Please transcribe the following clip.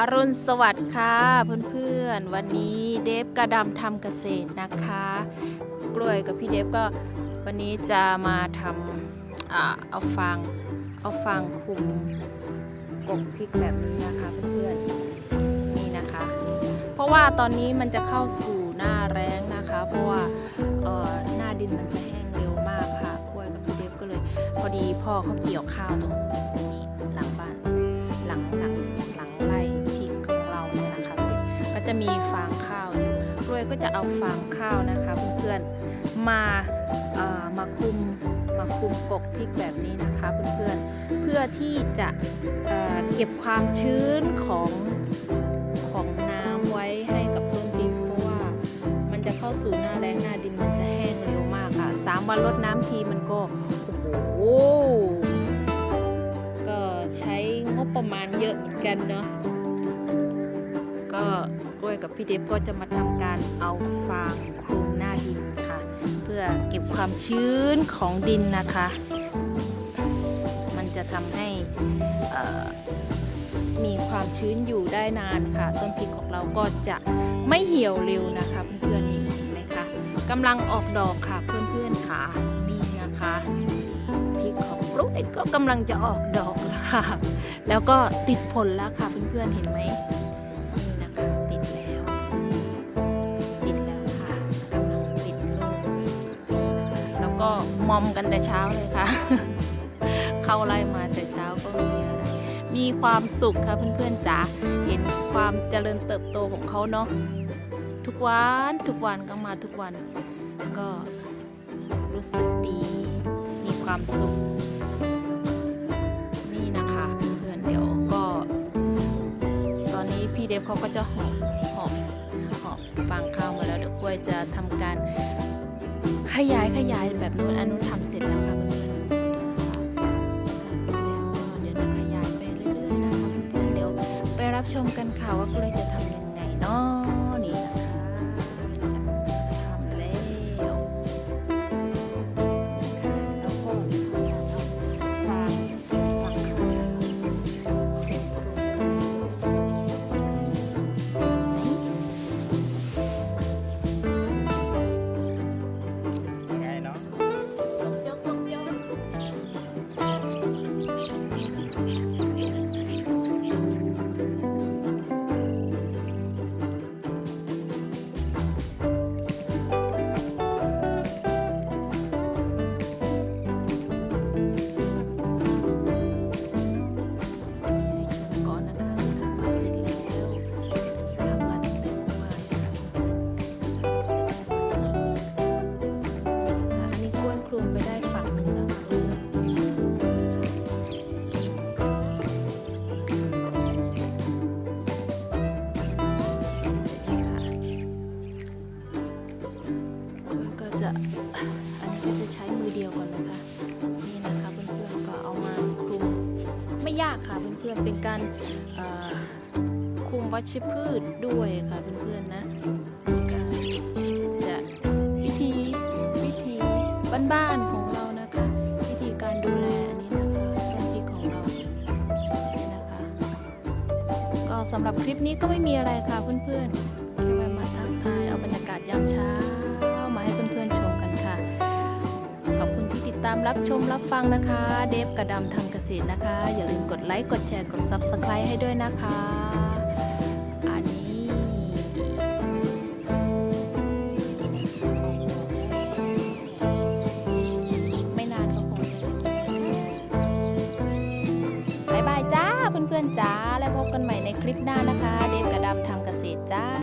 อรุณสวัสดิ์ค่ะเพื่อนๆ วันนี้เดฟกระดำทำเกษตรนะคะ กล้วยกับพี่เดฟก็วันนี้จะมาทำอาเอาฟางเอาฟางคลุมกบพริกแบบนี้นะคะเพื่อนๆนี่นะคะ เพราะว่าตอนนี้มันจะเข้าสู่หน้าแรงนะคะ เพราะว่าหน้าดินมันจะแห้งเร็วมากค่ะกล้วยกับพี่เดฟก็เลย พอดีพ่อเขาเกี่ยวข้าวตรงนี้หลังบ้านหลังหลัง จะมีฟางข้าวกล้วยก็จะเอาฟางข้าวนะคะเพื่อนๆมาเอ่อมาคุมมาคุมกกพริกแบบนี้นะคะเพื่อนๆเพื่อที่จะเเก็บความชื้นของของน้ำไว้ให้กับต้นพริกเพราะว่ามันจะเข้าสู่หน้าแรงหน้าดินมันจะแห้งเร็วมากค่ะสามวันลดน้ำทีมันก็โอ้โหก็ใช้งบประมาณเยอะเหมือนกันเนาะก็ กล้วยกับพี่เดฟก็จะมาทำการเอาฟางคลุมหน้าดินค่ะ เพื่อเก็บความชื้นของดินนะคะ มันจะทำให้มีความชื้นอยู่ได้นานค่ะ ต้นพริกของเราก็จะไม่เหี่ยวเร็วนะคะเพื่อนๆนี่เห็นไหมคะกำลังออกดอกค่ะเพื่อนๆค่ะนี่นะคะพริกของกล้วยก็กำลังจะออกดอกแล้วค่ะ แล้วก็ติดผลแล้วค่ะเพื่อนๆเห็นไหม อมกันแต่เช้าเลยค่ะ เข้าไล่มาแต่เช้าก็มีอะไรมีความสุขค่ะเพื่อนๆจ๋าเห็นความเจริญเติบโตของเขาเนาะทุกวันทุกวันก็มาทุกวันก็รู้สึกดี มีความสุข นี่นะคะเพื่อนเดี๋ยวก็ ตอนนี้พี่เดฟเขาก็จะหอบหอบหอบฟางข้าวมาแล้วเดี๋ยวกล้วยจะทำการ ขยายขยายแบบนู้นอันนู้นทำเสร็จแล้วค่ะเพื่อนๆทำเสร็จแล้วเดี๋ยวจะขยายไปเรื่อยๆนะคะเพื่อนๆเดี๋ยวไปรับชมกันค่ะว่ากล้วยจะทำยังไงเนาะ จะอันนี้ก็จะใช้มือเดียวก่อนนะคะ นี่นะคะเพื่อนๆก็เอามาคลุมไม่ยากค่ะเพื่อนๆเป็นการเอ่อคุมวัชพืชด้วยค่ะเพื่อนๆนะก็จะวิธีวิธีบ้านๆของเรานะคะ วิธีการดูแลอันนี้นะคะต้นพริกของเรานี่นะคะ ก็สำหรับคลิปนี้ก็ไม่มีอะไรค่ะเพื่อนๆแค่แวะมาทักทายเอาบรรยากาศยามเช้า ตามรับชมรับฟังนะคะ เดฟกระดำทำเกษตรนะคะ อย่าลืมกดไลค์กดแชร์กด Subscribe ให้ด้วยนะคะ อันนี้ ไม่นานก็คงจะได้กินบายบายจ้าเพื่อนๆจ้า แล้วพบกันใหม่ในคลิปหน้านะคะ เดฟกระดำทำเกษตรจ้า